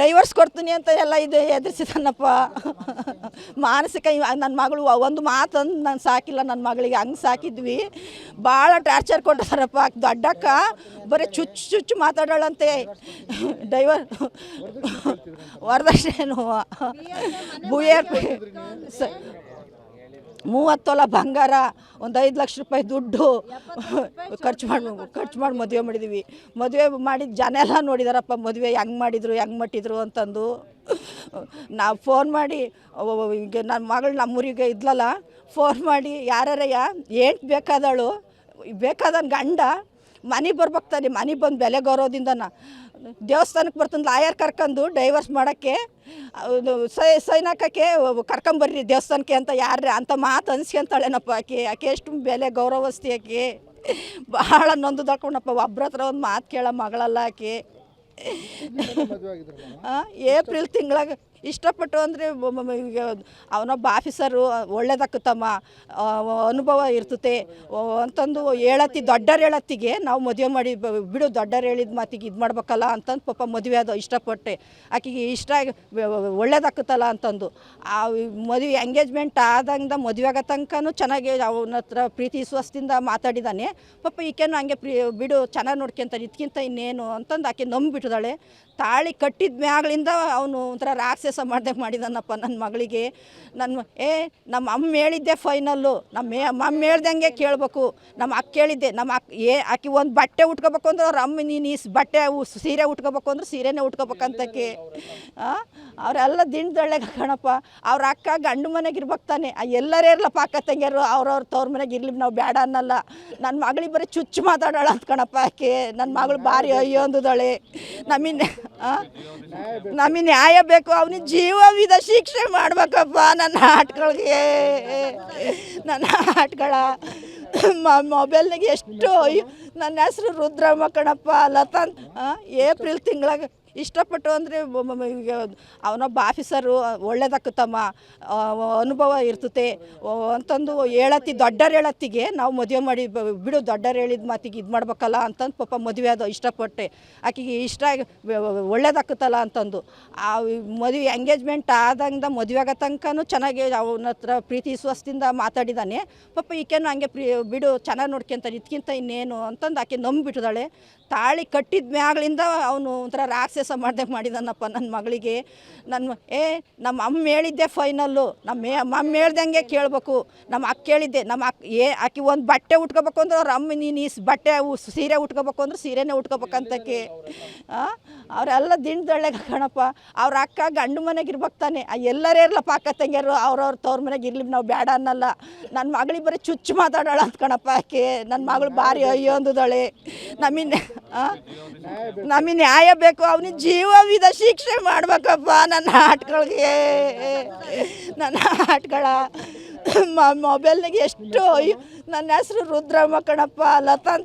Divorce ಕೊಡ್ತೀನಿ ಅಂತ ಎಲ್ಲ ಇದು ಹೆದರ್ಸಿದನಪ್ಪ. ಮಾನಸಿಕ ನನ್ನ ಮಗಳು ಒಂದು ಮಾತಂದು ನಾನು ಸಾಕಿಲ್ಲ ನನ್ನ ಮಗಳಿಗೆ ಹಂಗೆ ಸಾಕಿದ್ವಿ. ಭಾಳ ಟಾರ್ಚರ್ ಕೊಟ್ಟಿದಾರಪ್ಪ. ದೊಡ್ಡಕ್ಕ ಬರೀ ಚುಚ್ಚು ಚುಚ್ಚು ಮಾತಾಡೋಳಂತೆ ಡೈವರ್ ವರದಕ್ಷಿಣೆ ನೋವು? ಸ ಮೂವತ್ತು ತೊಲ ಬಂಗಾರ ಒಂದು ಐದು ಲಕ್ಷ ರೂಪಾಯಿ ದುಡ್ಡು ಖರ್ಚು ಮಾಡಿ ಖರ್ಚು ಮಾಡಿ ಮದುವೆ ಮಾಡಿದ್ದೀವಿ ಮದುವೆ ಮಾಡಿದ ಜನ ಎಲ್ಲ ನೋಡಿದಾರಪ್ಪ ಮದುವೆ ಹೆಂಗೆ ಮಾಡಿದರು ಹೆಂಗೆ ಮಟ್ಟಿದ್ರು ಅಂತಂದು. ನಾವು ಫೋನ್ ಮಾಡಿ ಈಗ ನನ್ನ ಮಗಳು ನಮ್ಮೂರಿಗೆ ಇದ್ಲಲ್ಲ ಫೋನ್ ಮಾಡಿ ಯಾರ್ಯಾರಯ್ಯ ಏಟ್ ಬೇಕಾದಳು ಬೇಕಾದನ್ ಗಂಡ ಮನೆಗೆ ಬರ್ಬೇಕು ತಾನೆ ಮನೆಗೆ ಬಂದು ಬೆಲೆ ಗೌರವದಿಂದ ದೇವಸ್ಥಾನಕ್ಕೆ ಬರ್ತಂದು ಲಾಯರ್ ಕರ್ಕೊಂಡು ಡೈವರ್ಸ್ ಮಾಡೋಕ್ಕೆ ಸೈ ಸೈನ್ ಹಾಕೋಕ್ಕೆ ಕರ್ಕೊಂಬರ್ರಿ ದೇವಸ್ಥಾನಕ್ಕೆ ಅಂತ ಯಾರ್ರಿ ಅಂತ ಮಾತು ಅನ್ಸ್ಕೊಂತಾಳೇನಪ್ಪ ಆಕೆ ಆಕೆ ಎಷ್ಟು ಬೆಲೆ ಗೌರವಸ್ತಿ ಆಕೆ. ಭಾಳ ನೊಂದು ತಕೊಂಡಪ್ಪ ಒಬ್ರ ಹತ್ರ ಒಂದು ಮಾತು ಕೇಳೋ ಮಗಳಲ್ಲ ಆಕೆ. ಏಪ್ರಿಲ್ ತಿಂಗಳಾಗ ಇಷ್ಟಪಟ್ಟು ಅಂದರೆ ಅವನೊಬ್ಬ ಆಫೀಸರು ಒಳ್ಳೇದಾಗುತ್ತಮ್ಮ ಅನುಭವ ಇರ್ತತೆ. ಅಂತಂದು ಹೇಳತ್ತಿ ದೊಡ್ಡರು ಹೇಳತ್ತಿಗೆ ನಾವು ಮದುವೆ ಮಾಡಿ ಬಿಡು ದೊಡ್ಡರು ಹೇಳಿದ ಮಾತಿಗೆ ಇದು ಮಾಡ್ಬೇಕಲ್ಲ ಅಂತಂದು ಪಾಪ ಮದುವೆ ಅದು ಇಷ್ಟಪಟ್ಟೆ. ಆಕೆಗೆ ಇಷ್ಟ ಒಳ್ಳೇದಾಗುತ್ತಲ್ಲ ಅಂತಂದು. ಆ ಮದುವೆ ಎಂಗೇಜ್ಮೆಂಟ್ ಆದಂಗ ಮದುವೆ ಆಗೋ ತನಕನೂ ಚೆನ್ನಾಗಿ ಅವನ ಹತ್ರ ಪ್ರೀತಿ ವಿಶ್ವಾಸದಿಂದ ಮಾತಾಡಿದ್ದಾನೆ ಪಾಪ ಈಕೆನೂ ಹಂಗೆ ಪ್ರೀ, ಬಿಡು, ಚೆನ್ನಾಗಿ ನೋಡ್ಕೊಂತಾರೆ ಇದಕ್ಕಿಂತ ಇನ್ನೇನು ಅಂತಂದು ಆಕೆ ನಂಬಿಬಿಟ್ಟಿದ್ದಾಳೆ ತಾಳಿ ಕಟ್ಟಿದ ಮ್ಯಾಗಳಿಂದ ಅವನು ಒಂಥರ ರಾಕ್ಷಸ ಮಾಡ್ದಂಗೆ ಮಾಡಿದಾನಪ್ಪ ನನ್ನ ಮಗಳಿಗೆ. ನನ್ನ ಏ ನಮ್ಮ ಅಮ್ಮ ಹೇಳಿದ್ದೆ ಫೈನಲ್ಲು ನಮ್ಮ ಅಮ್ಮ ಹೇಳ್ದಂಗೆ ಕೇಳಬೇಕು. ನಮ್ಮ ಅಕ್ಕ ಹೇಳಿದ್ದೆ ನಮ್ಮ ಅಕ್ಕ ಏ, ಆಕೆ ಒಂದು ಬಟ್ಟೆ ಉಟ್ಕೋಬೇಕು ಅಂದ್ರೆ ಅವ್ರ ಅಮ್ಮ ನೀನು ಈ ಬಟ್ಟೆ ಸೀರೆ ಉಟ್ಕೋಬೇಕು ಅಂದ್ರೆ ಸೀರೆನೇ ಉಟ್ಕೋಬೇಕಂತಕ್ಕೆ. ಅವರೆಲ್ಲ ದಿಂಡ್ದೊಳ್ಳೆ ಕಣಪ್ಪ. ಅವ್ರ ಅಕ್ಕ ಗಂಡು ಮನೆಗೆ ಇರ್ಬೇಕು ತಾನೆ. ಎಲ್ಲರೇ ಇರಲಪ್ಪ ಅಕ್ಕ ತಂಗಿಯರು, ಅವ್ರವ್ರ ತವ್ರ ಮನೆಗೆ ಇರ್ಲಿ ನಾವು ಬೇಡ ಅನ್ನಲ್ಲ. ನನ್ನ ಮಗಳಿಗೆ ಬರೀ ಚುಚ್ಚು ಮಾತಾಡೋಳ ಅಂತ ಕಣಪ್ಪ ಆಕೆ. ನನ್ನ ಮಗಳು ಭಾರಿ ಅಯ್ಯೋ ಅಂದದಳೆ. ನಮಗೆ ನಮಗೆ ನ್ಯಾಯ ಬೇಕು ಅವನಿಗೆ ಜೀವವಿದ ಶಿಕ್ಷೆ ಮಾಡ್ಬೇಕಪ್ಪ ನನ್ನ ಆಟಗಳಿಗೆ ನನ್ನ ಆಟಗಳ ಮೊಬೈಲ್ನಾಗ ಎಷ್ಟು ನನ್ನ ಹೆಸರು ರುದ್ರಮ್ಮ ಕಣಪ್ಪ, ಲತಾ ಏಪ್ರಿಲ್ ತಿಂಗಳಾಗ ಇಷ್ಟಪಟ್ಟು ಅಂದರೆ ಅವನೊಬ್ಬ ಆಫೀಸರು ಒಳ್ಳೇದಕ್ಕುತ್ತಮ್ಮ ಅನುಭವ ಇರ್ತತೆ. ಅಂತಂದು ಹೇಳತ್ತಿ ದೊಡ್ಡರು ಹೇಳತ್ತಿಗೆ ನಾವು ಮದುವೆ ಮಾಡಿ ಬಿಡು ದೊಡ್ಡರು ಹೇಳಿದ ಮಾತಿಗೆ ಇದು ಮಾಡ್ಬೇಕಲ್ಲ ಅಂತಂದು ಪಾಪ ಮದುವೆ ಅದು ಇಷ್ಟಪಟ್ಟೆ. ಆಕೆಗೆ ಇಷ್ಟ ಒಳ್ಳೇದಾಕತ್ತಲ್ಲ ಅಂತಂದು. ಆ ಮದುವೆ ಎಂಗೇಜ್ಮೆಂಟ್ ಆದಂಗೆ ಮದುವೆ ಆಗೋ ತನಕನೂ ಚೆನ್ನಾಗಿ ಅವನ ಹತ್ರ ಪ್ರೀತಿ ವಿಶ್ವಾಸದಿಂದ ಮಾತಾಡಿದ್ದಾನೆ ಪಾಪ ಈಕೆನೂ ಹಂಗೆ ಪ್ರೀ, ಬಿಡು ಚೆನ್ನಾಗಿ ನೋಡ್ಕೊಂತಾರೆ ಇದಕ್ಕಿಂತ ಇನ್ನೇನು ಅಂತಂದು ಆಕೆ ನಂಬಿಬಿಟ್ಟಿದ್ದಾಳೆ ತಾಳಿ ಕಟ್ಟಿದ ಮ್ಯಾಗಳಿಂದ ಅವನು ಒಂಥರ ರಾಕ್ಷಸ ಮಾಡ್ದಂಗೆ ಮಾಡಿದಾನಪ್ಪ ನನ್ನ ಮಗಳಿಗೆ. ನನ್ನ ಏ ನಮ್ಮ ಅಮ್ಮ ಹೇಳಿದ್ದೆ ಫೈನಲ್ಲು ನಮ್ಮ ಅಮ್ಮ ಹೇಳ್ದಂಗೆ ಕೇಳಬೇಕು. ನಮ್ಮ ಅಕ್ಕ ಹೇಳಿದ್ದೆ ನಮ್ಮ ಅಕ್ಕ ಏ, ಆಕೆ ಒಂದು ಬಟ್ಟೆ ಉಟ್ಕೋಬೇಕು ಅಂದ್ರೆ ಅವ್ರ ಅಮ್ಮ ನೀನು ಈ ಬಟ್ಟೆ ಸೀರೆ ಉಟ್ಕೋಬೇಕು ಅಂದ್ರೆ ಸೀರೆನೇ ಉಟ್ಕೋಬೇಕಂತಕ್ಕೆ. ಅವರೆಲ್ಲ ದಿಂಡ್ದೊಳ್ಳೆ ಕಣಪ್ಪ. ಅವ್ರ ಅಕ್ಕ ಗಂಡು ಮನೆಗೆ ಇರ್ಬೇಕು ತಾನೆ. ಆ, ಎಲ್ಲರೇ ಇರಲಪ್ಪ ಅಕ್ಕ ತಂಗಿಯರು ಅವ್ರವ್ರ ತವ್ರ ಮನೆಗೆ ಇರ್ಲಿ ನಾವು ಬೇಡ ಅನ್ನಲ್ಲ. ನನ್ನ ಮಗಳಿಗೆ ಬರೀ ಚುಚ್ಚು ಮಾತಾಡೋಳ ಅಂತ ಕಣಪ್ಪ ಆಕೆ. ನನ್ನ ಮಗಳು ಭಾರಿ ಅಯ್ಯೋ ಅಂದದಳೆ. ನಮಗೆ ನಮಗೆ ನ್ಯಾಯ ಬೇಕು, ಅವನಿಗೆ ಜೀವವಿದ ಶಿಕ್ಷೆ ಮಾಡ್ಬೇಕಪ್ಪ ನನ್ನ ಆಟಗಳಿಗೆ ನನ್ನ ಆಟಗಳ ಮೊಬೈಲ್ನಾಗ ಎಷ್ಟು ನನ್ನ ಹೆಸರು ರುದ್ರಮ್ಮ ಕಣಪ್ಪ ಲತಾ